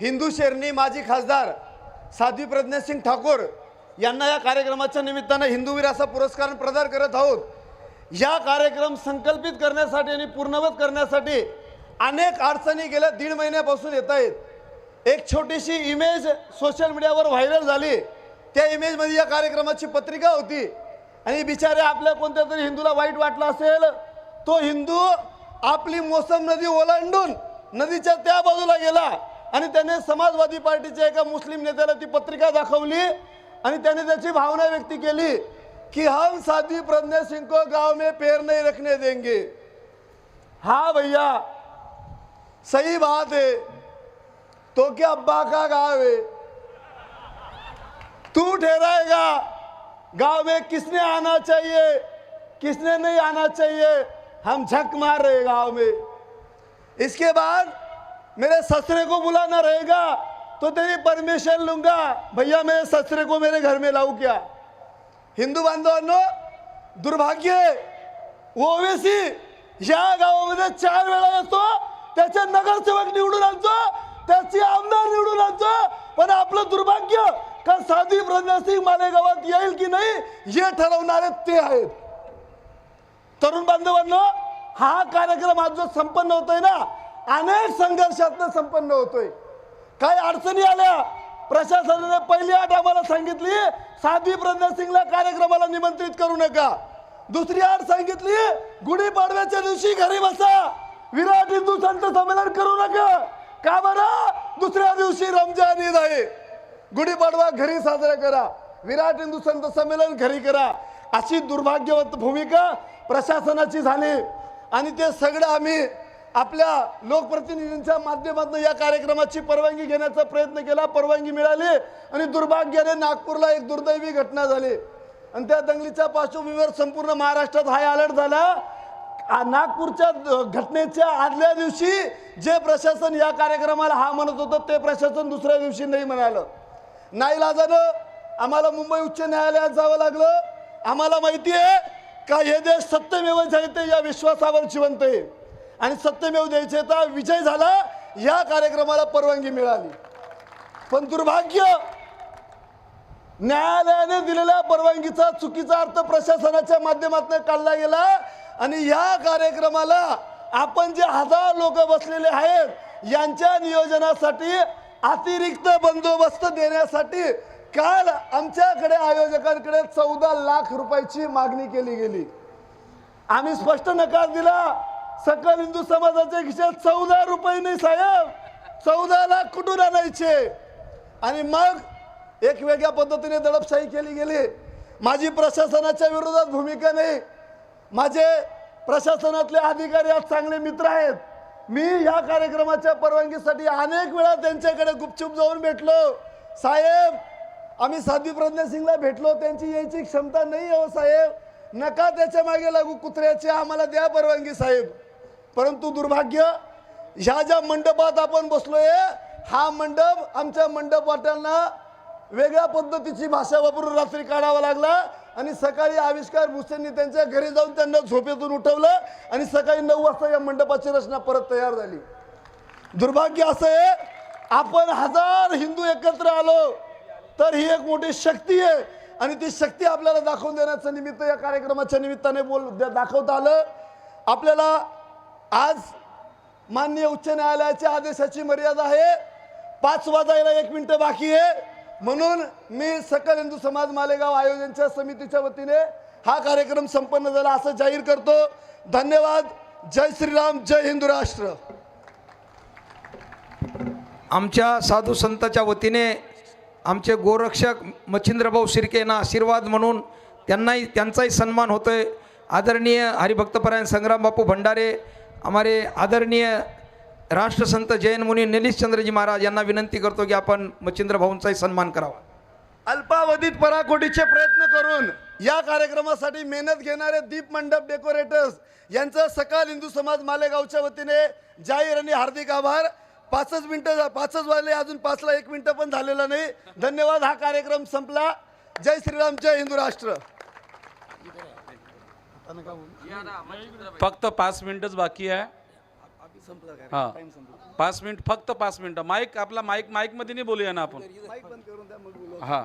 हिंदू शेरनी माजी खासदार साध्वी प्रज्ञासिंग ठाकूर यांना या कार्यक्रमाच्या निमित्तानं हिंदूवीर असा पुरस्कार प्रदान करत आहोत. या कार्यक्रम संकल्पित करण्यासाठी आणि पूर्णवत करण्यासाठी अनेक अडचणी गेल्या दीड महिन्यापासून येत आहेत. एक छोटीशी इमेज सोशल मीडियावर व्हायरल झाली. त्या इमेजमध्ये या कार्यक्रमाची पत्रिका होती. आणि बिचारे आपल्या कोणत्या तरी हिंदूला वाईट वाटलं असेल तो हिंदू आपली मोसम नदी ओलांडून नदीच्या त्या बाजूला गेला. आणि त्याने समाजवादी पार्टीच्या एका मुस्लिम नेत्याला ती पत्रिका दाखवली आणि त्याने त्याची भावना व्यक्त केली कि हम साधी प्रज्ञा सिंह को गांव में पैर नहीं रखने देंगे. हाँ भैया सही बात है. तो क्या अब्बा का गाव है? तू ठहराएगा. गांव में किसने आना चाहिए? किसने नहीं आना चाहिए? हम झक मार रहे गांव में. इसके बाद मेरे ससरे को बुलाना रहेगा तो तेरी परमिशन लूंगा। भैया मेरे ससरे को मेरे घर में लाऊ क्या? हिंदू बांधवांनो दुर्भाग्य ओवेसी या गावामध्ये चार वेळा येतो त्याचे नगरसेवक निवडून आणतो त्याची आमदार निवडून आणतो पण आपलं दुर्भाग्य का साधी प्रज्ञासिंग मालेगावात येईल की नाही हे ठरवणारे ते आहेत. तरुण बांधवांनो हा कार्यक्रम आज जो संपन्न होतोय ना अनेक संघर्षातनं संपन्न होतोय. काही अडचणी आल्या प्रशासनाने पहिली आठ आम्हाला सांगितली साध्वी प्रज्ञा सिंगला कार्यक्रमाला निमंत्रित करू नका. दुसरी आठ सांगितली गुढीपाडव्याच्या दिवशी घरी बसा. विराट हिंदू संत संमेलन करू नका. का बरं? दुसऱ्या दिवशी रमजान ईद आहे. गुढीपाडवा घरी साजरा करा. विराट हिंदू संत संमेलन घरी करा. अशी दुर्भाग्यवत भूमिका प्रशासनाची झाली. आणि ते सगळं आम्ही आपल्या लोकप्रतिनिधींच्या माध्यमातून या कार्यक्रमाची परवानगी घेण्याचा प्रयत्न केला परवानगी मिळाली आणि दुर्भाग्याने नागपूरला एक दुर्दैवी घटना झाली. आणि त्या दंगलीच्या पार्श्वभूमीवर संपूर्ण महाराष्ट्रात हाय अलर्ट झाला. नागपूरच्या घटनेच्या आदल्या दिवशी जे प्रशासन या कार्यक्रमाला हा म्हणत होतं ते प्रशासन दुसऱ्या दिवशी नाही म्हणालं. नाईलाजानं आम्हाला मुंबई उच्च न्यायालयात जावं लागलं. आम्हाला माहिती आहे का हे देश सत्यमेव जयते या विश्वासावर जिवंत आहे. आणि सत्यमेव जयतेचा विजय झाला या कार्यक्रमाला परवानगी मिळाली. पण दुर्भाग्य न्यायालयाने दिलेल्या परवानगीचा चुकीचा अर्थ प्रशासनाच्या माध्यमातून काढला गेला आणि या कार्यक्रमाला आपण जे हजार लोक बसलेले आहेत यांच्या नियोजनासाठी अतिरिक्त बंदोबस्त देण्यासाठी काल आमच्याकडे आयोजकांकडे चौदा लाख रुपयाची मागणी केली गेली. आम्ही स्पष्ट नकार दिला सकल हिंदू समाजाच्या खिशात चौदा रुपये नाही साहेब. चौदा लाख कुठून आणायचे? आणि मग एक वेगळ्या पद्धतीने दडपशाही केली गेली. माझी प्रशासनाच्या विरोधात भूमिका नाही. माझे प्रशासनातले अधिकारी आज चांगले मित्र आहेत. मी या कार्यक्रमाच्या परवानगीसाठी अनेक वेळा त्यांच्याकडे गुपचूप जाऊन भेटलो. साहेब आम्ही साध्वी प्रज्ञा सिंगला भेटलो. त्यांची यायची क्षमता नाही हो साहेब. नका त्याच्यामागे लागू कुत्र्याची. आम्हाला द्या परवानगी साहेब. परंतु दुर्भाग्य ह्या ज्या मंडपात आपण बसलोय हा मंडप आमच्या मंडपवाट्यांना वेगळ्या पद्धतीची भाषा वापरून रात्री काढावा लागला आणि सकाळी आविष्कार भुसेंनी त्यांच्या घरी जाऊन त्यांना झोपेतून उठवलं आणि सकाळी नऊ वाजता या मंडपाची रचना परत तयार झाली. दुर्भाग्य असं आहे आपण हजार हिंदू एकत्र आलो तर ही एक मोठी शक्ती आहे आणि ती शक्ती आपल्याला दाखवून देण्याचं निमित्त या कार्यक्रमाच्या निमित्ताने बोल दाखवता आलं. आपल्याला आज माननीय उच्च न्यायालयाच्या आदेशाची मर्यादा आहे. पाच वाजायला एक मिनिटं बाकी आहे. म्हणून मी सकल हिंदू समाज मालेगाव आयोजनच्या समितीच्या वतीने हा कार्यक्रम संपन्न झाला असं जाहीर करतो. धन्यवाद. जय श्रीराम जय हिंदू राष्ट्र. आमच्या साधू संताच्या वतीने आमचे गोरक्षक मच्छिंद्रभाऊ शिर्के यांना आशीर्वाद म्हणून त्यांनाही त्यांचाही सन्मान होतोय. आदरणीय हरिभक्तपरायण संग्राम बापू भंडारे हमारे आदरणीय राष्ट्रसंत जैन मुनी निलीशचंद्रजी महाराज यांना विनंती करतो की आपण मच्छिंद्र भाऊंचाही सन्मान करावा. अल्पावधीत पराकोटीचे प्रयत्न करून या कार्यक्रमासाठी मेहनत घेणारे दीप मंडप डेकोरेटर्स यांचं सकाळ हिंदू समाज मालेगावच्या वतीने जाहीर आणि हार्दिक आभार. पाचच मिनिटं पाचच वाजले अजून पाचला एक मिनिटं पण झालेला नाही. धन्यवाद हा कार्यक्रम संपला. जय श्रीराम जय हिंदू राष्ट्र. फक्त पाच मिनिटच बाकी आहे. हा. पाच मिनिट फक्त पाच मिनिटं. माईक आपला माईक माईकमध्ये नाही बोलूया ना आपण. हा.